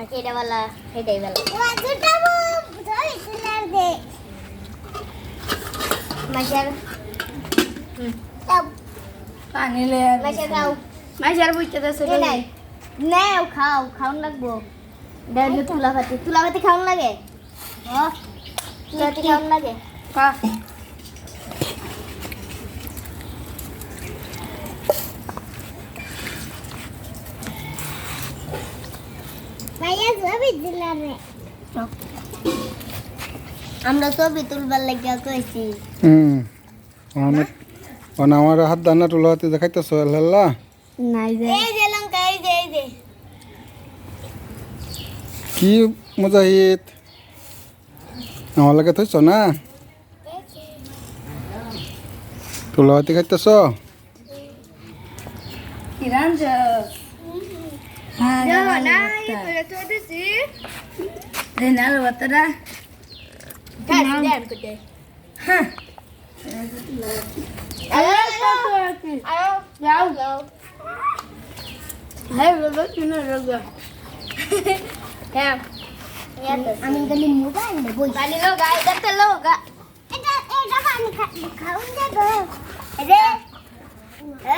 নাকি এটা বেলা? এটাই বেলা। মাসের পানিলে মাসের খাও। মাইশার বুঝতে দেছে এ নাই। নেও খাও খাওন লাগবো। ডাইলে তুলা ভাতি। তুলা ভাতি খাওন লাগে? ও তুলা ভাতি খাওন লাগে? কা আমরা ছবি তুলবার লাগিয়া কইছি। হুম। অনেক অন আমার হাত দানা তুলা হাতে দেখাইতেছ আল্লাহ। নাই যে এই যে লঙ্কা এই যে এই যে। কি মুজাহিদ? আমার লাগে থইছ না? তুলা হাতে খাইতেছ? যে হ্যাঁ দেখো না এই করে তো দিছি রেনাল বতরা কাজ দেন করতে হ্যাঁ আরে আরে যাও যাও হ্যাঁ রোগ কিনা রোগ হ্যাঁ আমি গলি মোবাইল দে বই পানি লো গাই দতে লো গা এটা এটা পানি খাউন দে গো রে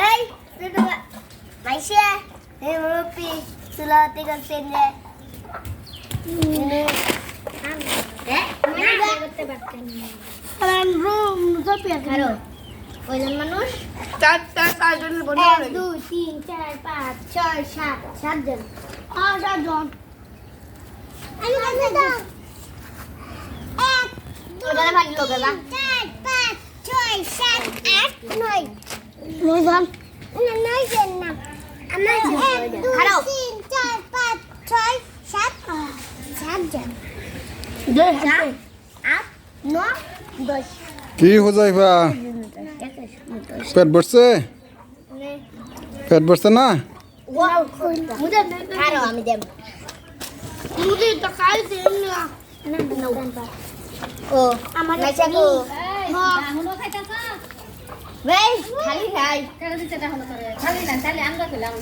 এই তুই মাইশা এই মুরপি করতে নে মানুষ দুই তিন চার পাঁচ ছয় সাত সাতজন হ্যাঁ সাতজন নয় নয়জন না নয়জন না আমার এক দুই তিন চার পাঁচ ছয় সাত সাতজন যে সাত আট নয় দশ কি হোজাইবা পেট ভরছে? পেট ভরছে না? ওয়াও মুদে খারো আমি দেব মুদি তো খাই দিন না ও আমার নাচা গো বেশ খালি খাই খালি না তাহলে আমরা খেলাম